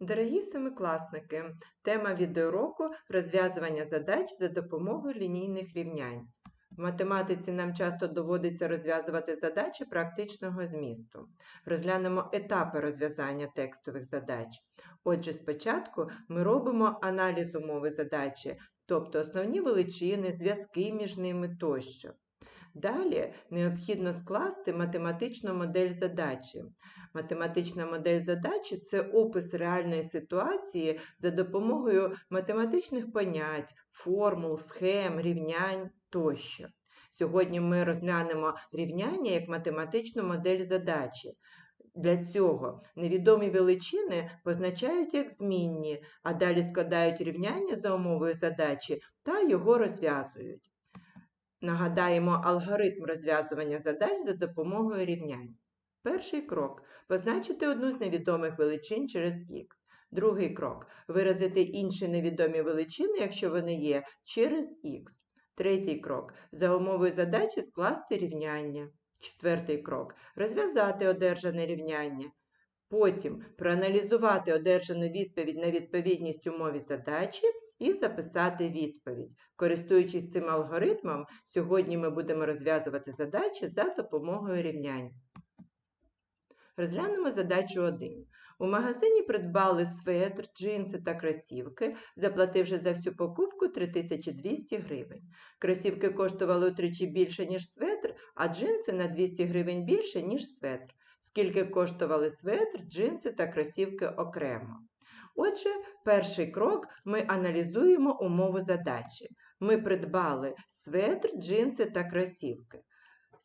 Дорогі семикласники, тема відеоуроку – розв'язування задач за допомогою лінійних рівнянь. В математиці нам часто доводиться розв'язувати задачі практичного змісту. Розглянемо етапи розв'язання текстових задач. Отже, спочатку ми робимо аналіз умови задачі, тобто основні величини, зв'язки між ними тощо. Далі необхідно скласти математичну модель задачі. Математична модель задачі це опис реальної ситуації за допомогою математичних понять, формул, схем, рівнянь тощо. Сьогодні ми розглянемо рівняння як математичну модель задачі. Для цього невідомі величини позначають як змінні, а далі складають рівняння за умовою задачі та його розв'язують. Нагадаємо алгоритм розв'язування задач за допомогою рівнянь. Перший крок позначити одну з невідомих величин через х. Другий крок виразити інші невідомі величини, якщо вони є, через х. Третій крок за умовою задачі скласти рівняння. Четвертий крок розв'язати одержане рівняння. Потім проаналізувати одержану відповідь на відповідність умові задачі і записати відповідь. Користуючись цим алгоритмом, сьогодні ми будемо розв'язувати задачі за допомогою рівнянь. Розглянемо задачу 1. У магазині придбали светр, джинси та кросівки, заплативши за всю покупку 3200 гривень. Кросівки коштували утричі більше, ніж светр, а джинси на 200 гривень більше, ніж светр. Скільки коштували светр, джинси та кросівки окремо. Отже, перший крок ми аналізуємо умову задачі. Ми придбали светр, джинси та кросівки.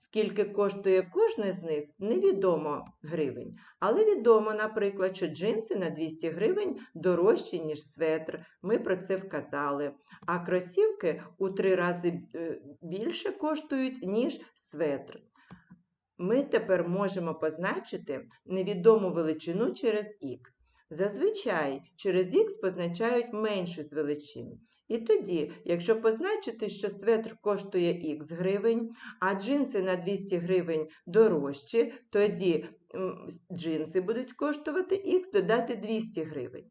Скільки коштує кожне з них, невідомо гривень. Але відомо, наприклад, що джинси на 200 гривень дорожчі, ніж светр. Ми про це вказали. А кросівки у три рази е, більше коштують, ніж светр. Ми тепер можемо позначити невідому величину через х. Зазвичай через х позначають меншу з величин. І тоді, якщо позначити, що светр коштує х гривень, а джинси на 200 гривень дорожчі, тоді джинси будуть коштувати х додати 200 гривень.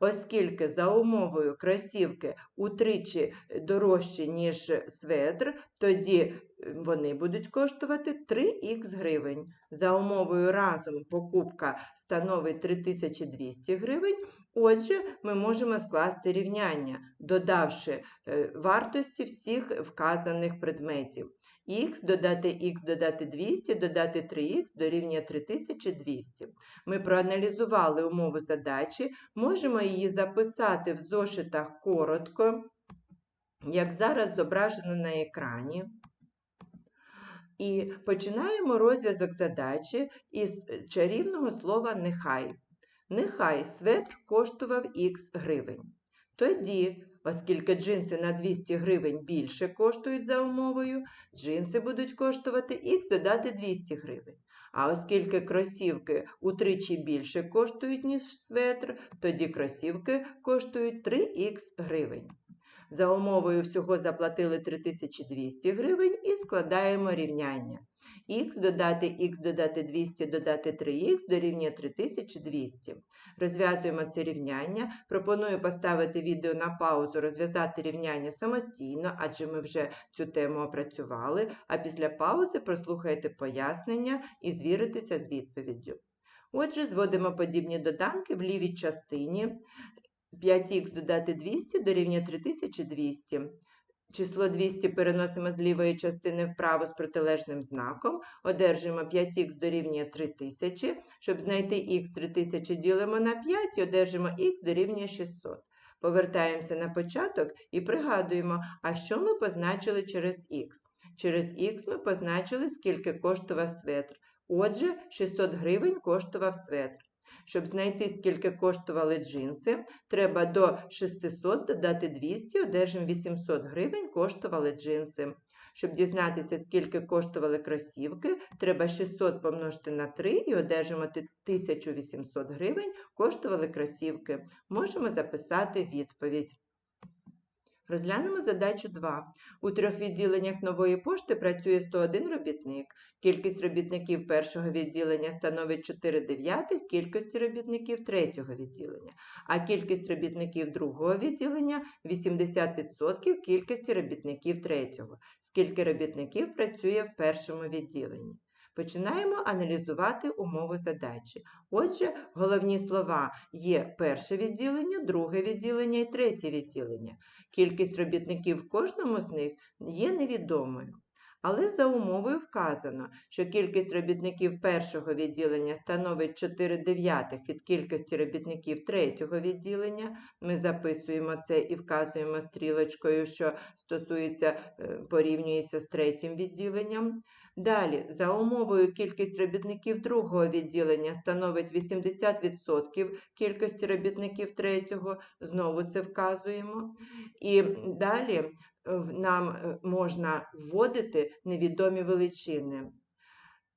Оскільки за умовою кросівки утричі дорожчі, ніж светр, тоді вони будуть коштувати 3х гривень. За умовою разом покупка становить 3200 гривень, отже, ми можемо скласти рівняння, додавши вартості всіх вказаних предметів. Х додати х додати 200, додати 3х дорівнює 3200. Ми проаналізували умову задачі, можемо її записати в зошитах коротко, як зараз зображено на екрані. І починаємо розв'язок задачі із чарівного слова нехай. Нехай светр коштував х гривень. Тоді, оскільки джинси на 200 гривень більше коштують за умовою, джинси будуть коштувати х додати 200 гривень. А оскільки кросівки утричі більше коштують, ніж светр, тоді кросівки коштують 3х гривень. За умовою всього заплатили 3200 гривень і складаємо рівняння. Х додати х додати 200 додати 3х дорівнює 3200. Розв'язуємо це рівняння. Пропоную поставити відео на паузу, розв'язати рівняння самостійно, адже ми вже цю тему опрацювали, а після паузи прослухайте пояснення і звіритеся з відповіддю. Отже, зводимо подібні доданки в лівій частині. 5х додати 200 дорівнює 3200. Число 200 переносимо з лівої частини вправо з протилежним знаком. Одержимо 5х дорівнює 3000. Щоб знайти х 3000 ділимо на 5 і одержимо х дорівнює 600. Повертаємося на початок і пригадуємо, а що ми позначили через х. Через х ми позначили, скільки коштував светр. Отже, 600 гривень коштував светр. Щоб знайти, скільки коштували джинси, треба до 600 додати 200, одержимо 800 гривень коштували джинси. Щоб дізнатися, скільки коштували кросівки, треба 600 помножити на 3 і одержимо 1800 гривень коштували кросівки. Можемо записати відповідь. Розглянемо задачу 2. У трьох відділеннях нової пошти працює 101 робітник. Кількість робітників першого відділення становить 4 дев'ятих кількості робітників третього відділення, а кількість робітників другого відділення 80% кількості робітників третього. Скільки робітників працює в першому відділенні? Починаємо аналізувати умови задачі. Отже, головні слова є перше відділення, друге відділення і третє відділення. Кількість робітників в кожному з них є невідомою. Але за умовою вказано, що кількість робітників першого відділення становить 4 дев'ятих від кількості робітників третього відділення. Ми записуємо це і вказуємо стрілочкою, що стосується, е, порівнюється з третім відділенням. Далі, за умовою кількість робітників другого відділення становить 80% кількості робітників третього, знову це вказуємо. І далі е, нам е, можна вводити невідомі величини.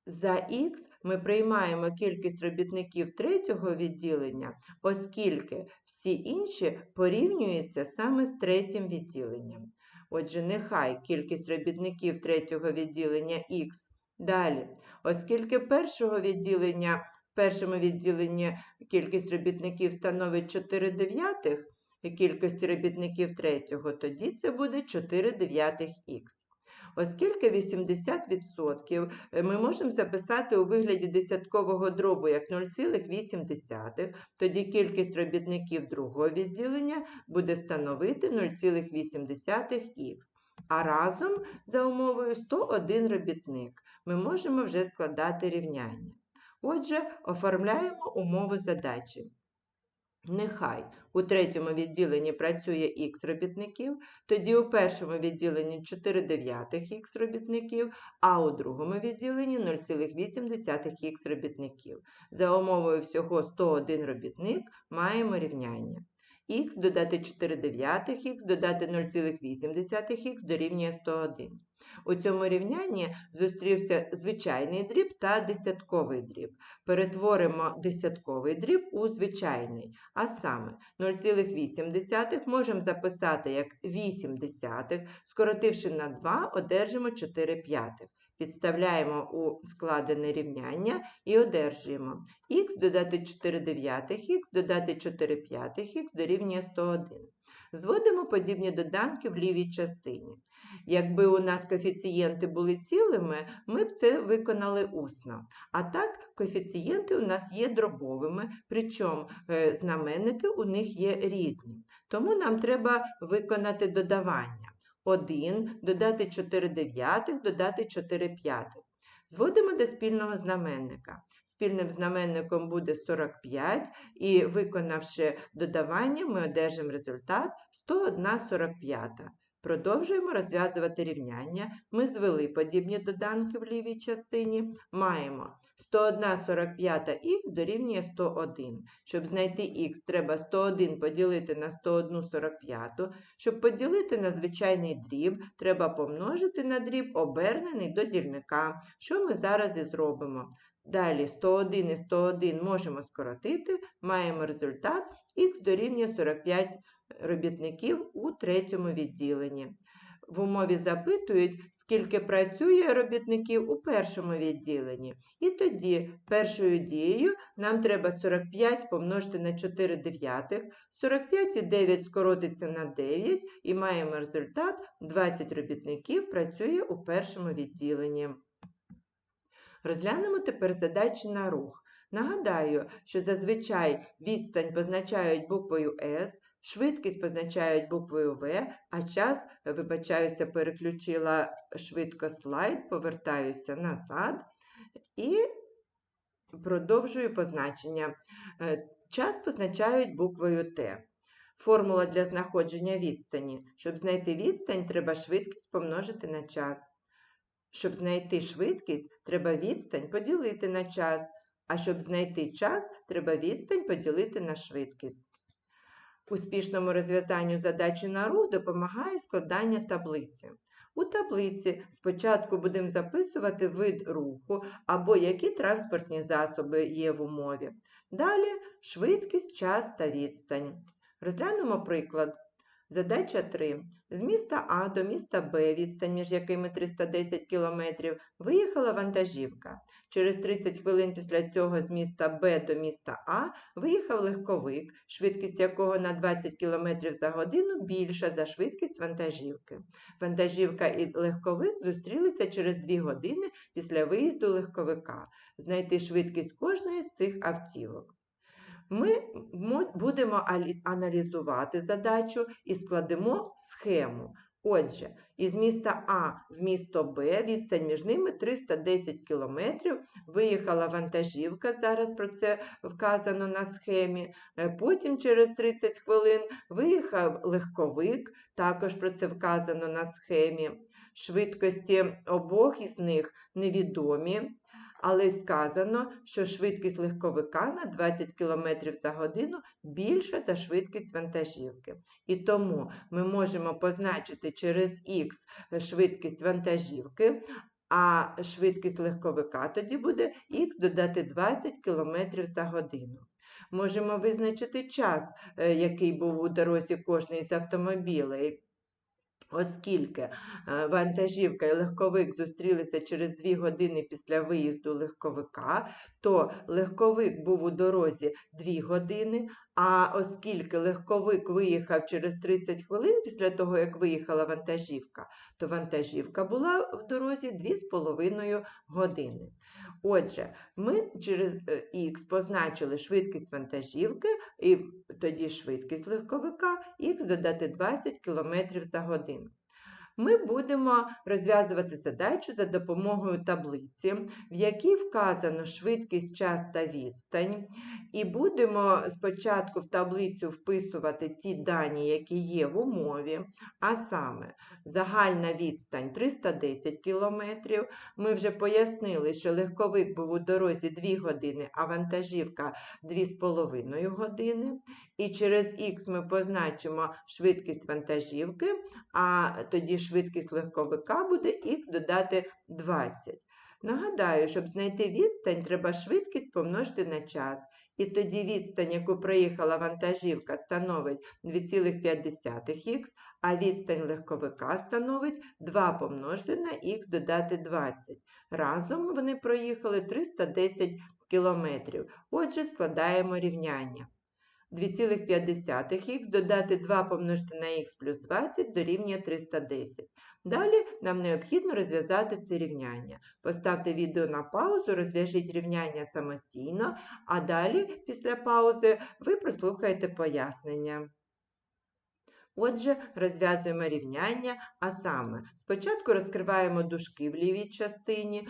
За х ми приймаємо кількість робітників третього відділення, оскільки всі інші порівнюються саме з третім відділенням. Отже, нехай кількість робітників третього відділення х. Далі, оскільки першого відділення, в першому відділенні кількість робітників становить 4 дев'ятих кількості робітників третього, тоді це буде 4 дев'ятих х. Оскільки 80% ми можемо записати у вигляді десяткового дробу як 0,8, тоді кількість робітників другого відділення буде становити 0,8х. А разом за умовою 101 робітник ми можемо вже складати рівняння. Отже, оформляємо умову задачі. Нехай у третьому відділенні працює х робітників, тоді у першому відділенні 4 дев'ятих х робітників, а у другому відділенні 0,8х робітників. За умовою всього 101 робітник маємо рівняння. х додати 4 дев'ятих х додати 0,8х дорівнює 101. У цьому рівнянні зустрівся звичайний дріб та десятковий дріб. Перетворимо десятковий дріб у звичайний, а саме 0,8 можемо записати як 8 десятих, скоротивши на 2, одержимо 4 п'ятих. Підставляємо у складене рівняння і одержуємо х додати 4 дев'ятих х додати 4 п'ятих х дорівнює 101. Зводимо подібні доданки в лівій частині. Якби у нас коефіцієнти були цілими, ми б це виконали усно. А так, коефіцієнти у нас є дробовими, причому е, знаменники у них є різні. Тому нам треба виконати додавання. 1 додати 4 дев'ятих, додати 4 п'ятих. Зводимо до спільного знаменника. Спільним знаменником буде 45, і виконавши додавання, ми одержимо результат 101 45. Продовжуємо розв'язувати рівняння. Ми звели подібні доданки в лівій частині. Маємо 101 45 х дорівнює 101. Щоб знайти х, треба 101 поділити на 101 45. Щоб поділити на звичайний дріб, треба помножити на дріб обернений до дільника, що ми зараз і зробимо. Далі 101 і 101 можемо скоротити, маємо результат х дорівнює 45 робітників у третьому відділенні. В умові запитують, скільки працює робітників у першому відділенні. І тоді першою дією нам треба 45 помножити на 4 дев'ятих, 45 і 9 скоротиться на 9 і маємо результат 20 робітників працює у першому відділенні. Розглянемо тепер задачі на рух. Нагадаю, що зазвичай відстань позначають буквою S, швидкість позначають буквою V, а час, вибачаюся, переключила швидко слайд, повертаюся назад і продовжую позначення. Е, Час позначають буквою T. Формула для знаходження відстані. Щоб знайти відстань, треба швидкість помножити на час. Щоб знайти швидкість, треба відстань поділити на час, а щоб знайти час, треба відстань поділити на швидкість. Успішному розв'язанню задачі на рух допомагає складання таблиці. У таблиці спочатку будемо записувати вид руху або які транспортні засоби є в умові. Далі швидкість, час та відстань. Розглянемо приклад. Задача 3. З міста А до міста Б, відстань між якими 310 км, виїхала вантажівка. Через 30 хвилин після цього з міста Б до міста А виїхав легковик, швидкість якого на 20 км за годину більша за швидкість вантажівки. Вантажівка і легковик зустрілися через 2 години після виїзду легковика. Знайти швидкість кожної з цих автівок. Ми будемо аналізувати задачу і складемо схему. Отже, із міста А в місто Б відстань між ними 310 км. Виїхала вантажівка, зараз про це вказано на схемі. Е, Потім через 30 хвилин виїхав легковик, також про це вказано на схемі. Швидкості обох із них невідомі, але сказано, що швидкість легковика на 20 км за годину більша за швидкість вантажівки. І тому ми можемо позначити через х швидкість вантажівки, а швидкість легковика тоді буде х додати 20 км за годину. Можемо визначити час, е, який був у дорозі кожної з автомобілей. Оскільки е, вантажівка і легковик зустрілися через 2 години після виїзду легковика, то легковик був у дорозі 2 години, а оскільки легковик виїхав через 30 хвилин після того, як виїхала вантажівка, то вантажівка була в дорозі 2,5 години. Отже, ми через х позначили швидкість вантажівки і тоді швидкість легковика х додати 20 км за годину. Ми будемо розв'язувати задачу за допомогою таблиці, в якій вказано швидкість, час та відстань. І будемо спочатку в таблицю вписувати ті дані, які є в умові, а саме загальна відстань 310 км. Ми вже пояснили, що легковик був у дорозі 2 години, а вантажівка 2,5 години. І через х ми позначимо швидкість вантажівки, а тоді швидкість легковика буде х додати 20. Нагадаю, щоб знайти відстань, треба швидкість помножити на час. І тоді відстань, яку проїхала вантажівка, становить 2,5х, а відстань легковика становить 2 помножити на х додати 20. Разом вони проїхали 310 км. Отже, складаємо рівняння. 2,5х додати 2 помножити на х плюс 20 дорівнює 310. Далі нам необхідно розв'язати це рівняння. Поставте відео на паузу, розв'яжіть рівняння самостійно, а далі, після паузи, ви прослухаєте пояснення. Отже, розв'язуємо рівняння, а саме, спочатку розкриваємо дужки в лівій частині,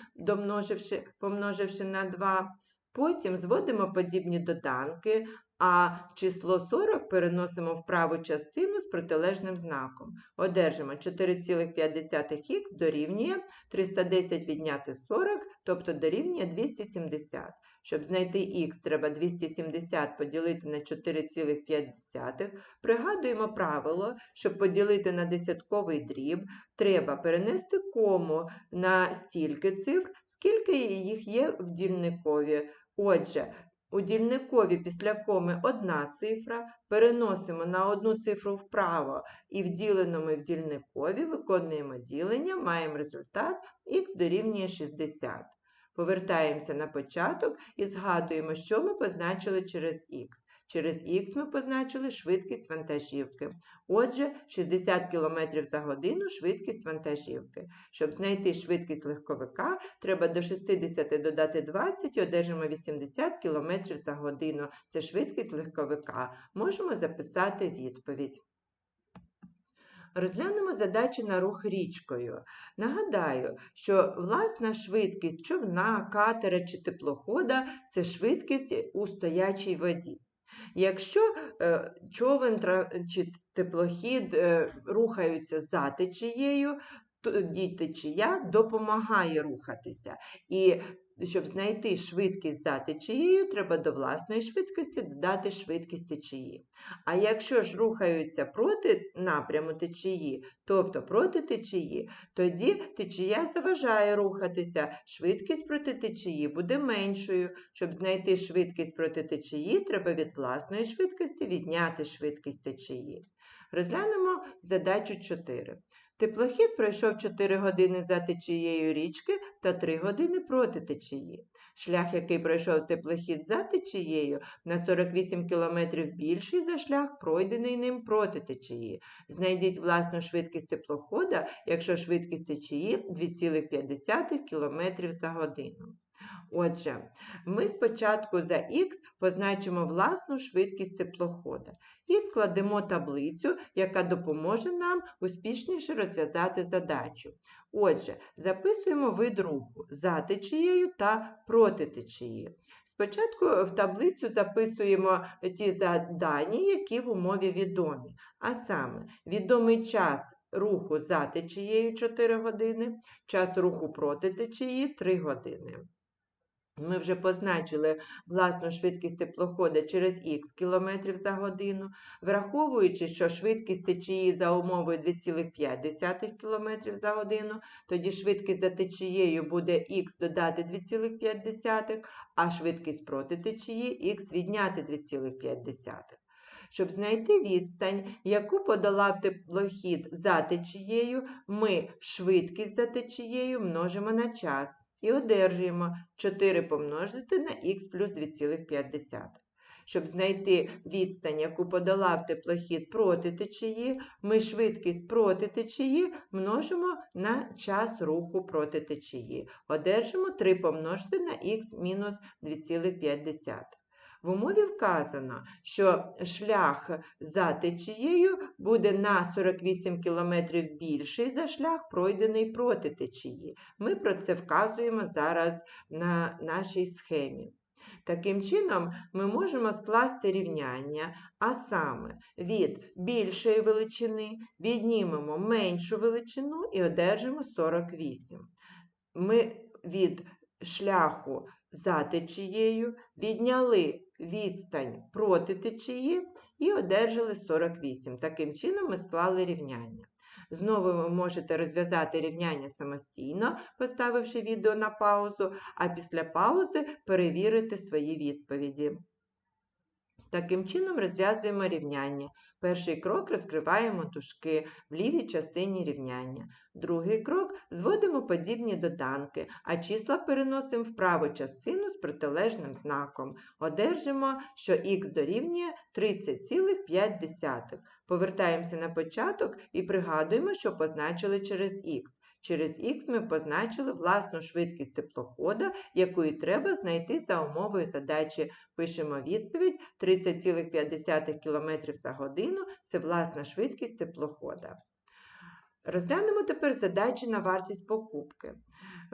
помноживши на 2, потім зводимо подібні доданки, а число 40 переносимо в праву частину з протилежним знаком. Одержимо 4,5х дорівнює 310 відняти 40, тобто дорівнює 270. Щоб знайти х, треба 270 поділити на 4,5. Пригадуємо правило, щоб поділити на десятковий дріб, треба перенести кому на стільки цифр, скільки їх є в дільникові. Отже, у дільникові після коми одна цифра, переносимо на одну цифру вправо і в діленому в дільникові виконуємо ділення, маємо результат х дорівнює 60. Повертаємося на початок і згадуємо, що ми позначили через х. Через х ми позначили швидкість вантажівки. Отже, 60 км за годину швидкість вантажівки. Щоб знайти швидкість легковика, треба до 60 додати 20 і одержимо 80 км за годину. Це швидкість легковика. Можемо записати відповідь. Розглянемо задачі на рух річкою. Нагадаю, що власна швидкість човна, катера чи теплохода це швидкість у стоячій воді. Якщо е, човен чи теплохід е, рухаються за течією, тоді течія допомагає рухатися. І щоб знайти швидкість за течією, треба до власної швидкості додати швидкість течії. А якщо ж рухаються проти напряму течії, тобто проти течії, тоді течія заважає рухатися, швидкість проти течії буде меншою. Щоб знайти швидкість проти течії, треба від власної швидкості відняти швидкість течії. Розглянемо задачу 4. Теплохід пройшов 4 години за течією річки та 3 години проти течії. Шлях, який пройшов теплохід за течією, на 48 км більший за шлях, пройдений ним проти течії. Знайдіть власну швидкість теплохода, якщо швидкість течії 2,5 км за годину. Отже, ми спочатку за х позначимо власну швидкість теплохода і складемо таблицю, яка допоможе нам успішніше розв'язати задачу. Отже, записуємо вид руху за течією та проти течії. Спочатку в таблицю записуємо ті задані, які в умові відомі, а саме відомий час руху за течією 4 години, час руху проти течії 3 години. Ми вже позначили власну швидкість теплохода через х км за годину, враховуючи, що швидкість течії за умовою 2,5 км за годину, тоді швидкість за течією буде х додати 2,5, а швидкість проти течії х відняти 2,5. Щоб знайти відстань, яку подолав теплохід за течією, ми швидкість за течією множимо на час і одержуємо 4 помножити на х плюс 2,5. Щоб знайти відстань, яку подолав теплохід проти течії, ми швидкість проти течії множимо на час руху проти течії. Одержимо 3 помножити на х мінус 2,5. В умові вказано, що шлях за течією буде на 48 км більший за шлях, пройдений проти течії. Ми про це вказуємо зараз на нашій схемі. Таким чином, ми можемо скласти рівняння, а саме від більшої величини віднімемо меншу величину і одержимо 48. Ми від шляху за течією відняли відстань проти течії і одержали 48. Таким чином ми склали рівняння. Знову ви можете розв'язати рівняння самостійно, поставивши відео на паузу, а після паузи перевірити свої відповіді. Таким чином розв'язуємо рівняння. Перший крок розкриваємо дужки в лівій частині рівняння. Другий крок зводимо подібні доданки, а числа переносимо в праву частину з протилежним знаком. Одержимо, що х дорівнює 30,5. Повертаємося на початок і пригадуємо, що позначили через х. Через х ми позначили власну швидкість теплохода, яку треба знайти за умовою задачі. Пишемо відповідь 30,5 км за годину це власна швидкість теплохода. Розглянемо тепер задачі на вартість покупки.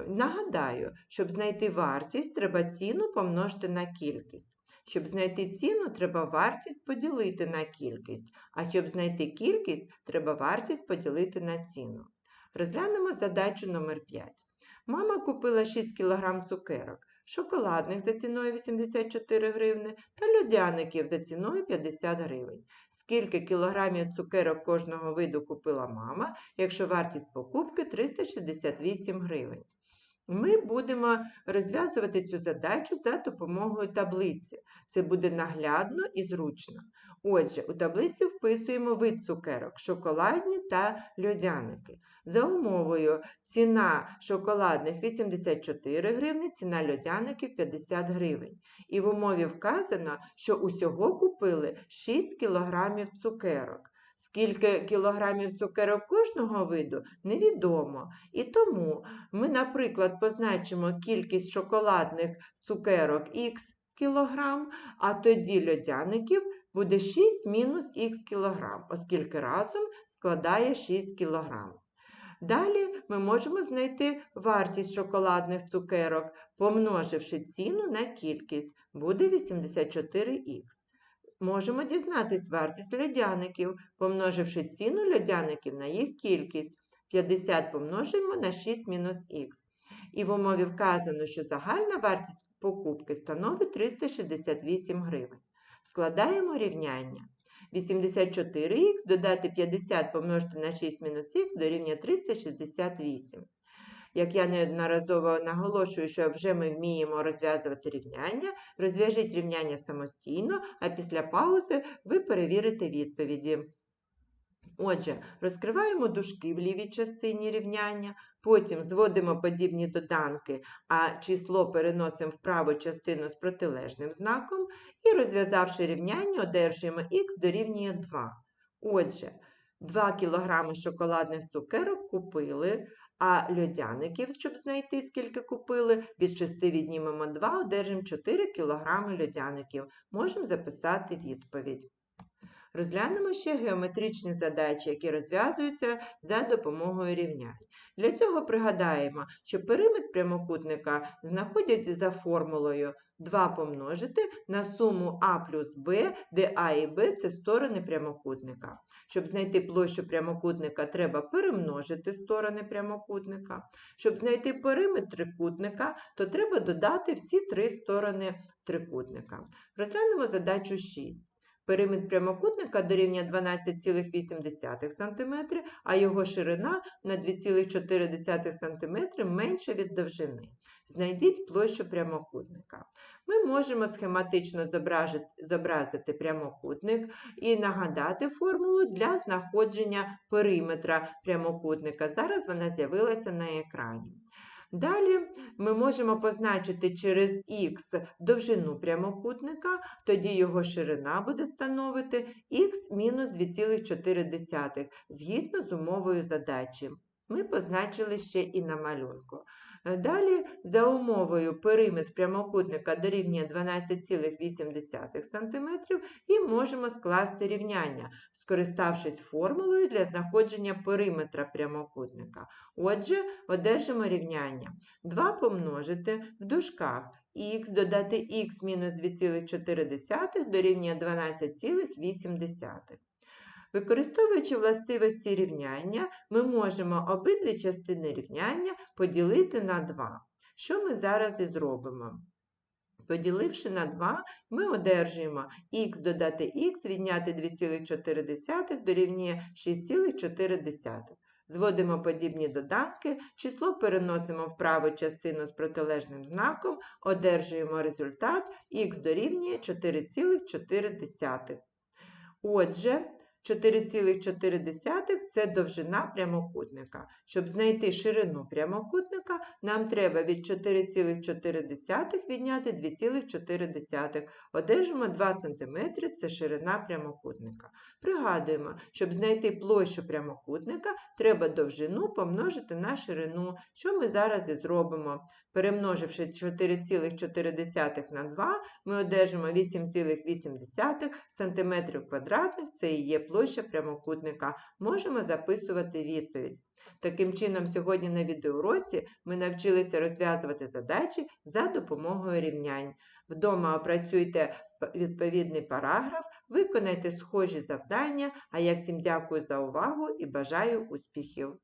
Нагадаю, щоб знайти вартість, треба ціну помножити на кількість. Щоб знайти ціну, треба вартість поділити на кількість, а щоб знайти кількість, треба вартість поділити на ціну. Розглянемо задачу номер 5. Мама купила 6 кг цукерок, шоколадних за ціною 84 гривни та льодяників за ціною 50 гривень. Скільки кілограмів цукерок кожного виду купила мама, якщо вартість покупки 368 гривень? Ми будемо розв'язувати цю задачу за допомогою таблиці. Це буде наглядно і зручно. Отже, у таблиці вписуємо вид цукерок, шоколадні та льодяники. За умовою ціна шоколадних 84 гривні, ціна льодяників 50 гривень. І в умові вказано, що усього купили 6 кілограмів цукерок. Скільки кілограмів цукерок кожного виду, невідомо. І тому ми, наприклад, позначимо кількість шоколадних цукерок х кілограм, а тоді льодяників буде 6 мінус х кілограм, оскільки разом складає 6 кілограм. Далі ми можемо знайти вартість шоколадних цукерок, помноживши ціну на кількість, буде 84х. Можемо дізнатись вартість льодяників, помноживши ціну льодяників на їх кількість. 50 помножимо на 6 мінус х. І в умові вказано, що загальна вартість покупки становить 368 гривень. Складаємо рівняння. 84х додати 50 помножити на 6 мінус х дорівнює 368. Як я неодноразово наголошую, що вже ми вміємо розв'язувати рівняння, розв'яжіть рівняння самостійно, а після паузи ви перевірите відповіді. Отже, розкриваємо дужки в лівій частині рівняння, потім зводимо подібні доданки, а число переносимо в праву частину з протилежним знаком і, розв'язавши рівняння, одержуємо х дорівнює 2. Отже, 2 кг шоколадних цукерок купили, а льодяників, щоб знайти, скільки купили, від 6 віднімемо 2, одержимо 4 кг льодяників. Можемо записати відповідь. Розглянемо ще геометричні задачі, які розв'язуються за допомогою рівнянь. Для цього пригадаємо, що периметр прямокутника знаходять за формулою 2 помножити на суму А плюс Б, де А і Б це сторони прямокутника. Щоб знайти площу прямокутника, треба перемножити сторони прямокутника. Щоб знайти периметр трикутника, то треба додати всі три сторони трикутника. Розглянемо задачу 6. Периметр прямокутника дорівнює 12,8 см, а його ширина на 2,4 см менша від довжини. Знайдіть площу прямокутника. Можемо схематично зобразити прямокутник і нагадати формулу для знаходження периметра прямокутника. Зараз вона з'явилася на екрані. Далі ми можемо позначити через х довжину прямокутника, тоді його ширина буде становити х мінус 2,4 згідно з умовою задачі. Ми позначили ще і на малюнку. Далі, за умовою периметр прямокутника дорівнює 12,8 см і можемо скласти рівняння, скориставшись формулою для знаходження периметра прямокутника. Отже, одержимо рівняння. 2 помножити в дужках х додати х мінус 2,4 дорівнює 12,8. Використовуючи властивості рівняння, ми можемо обидві частини рівняння поділити на 2. Що ми зараз і зробимо? Поділивши на 2, ми одержуємо х додати х відняти 2,4 дорівнює 6,4. Зводимо подібні доданки, число переносимо в праву частину з протилежним знаком, одержуємо результат х дорівнює 4,4. Отже, 4,4 це довжина прямокутника. Щоб знайти ширину прямокутника, нам треба від 4,4 відняти 2,4. Одержимо 2 см це ширина прямокутника. Пригадуємо, щоб знайти площу прямокутника, треба довжину помножити на ширину, що ми зараз і зробимо. Перемноживши 4,4 на 2, ми одержимо 8,8 см квадратних, це і є площа прямокутника. Можемо записувати відповідь. Таким чином, сьогодні на відеоуроці ми навчилися розв'язувати задачі за допомогою рівнянь. Вдома опрацюйте відповідний параграф, виконайте схожі завдання, а я всім дякую за увагу і бажаю успіхів!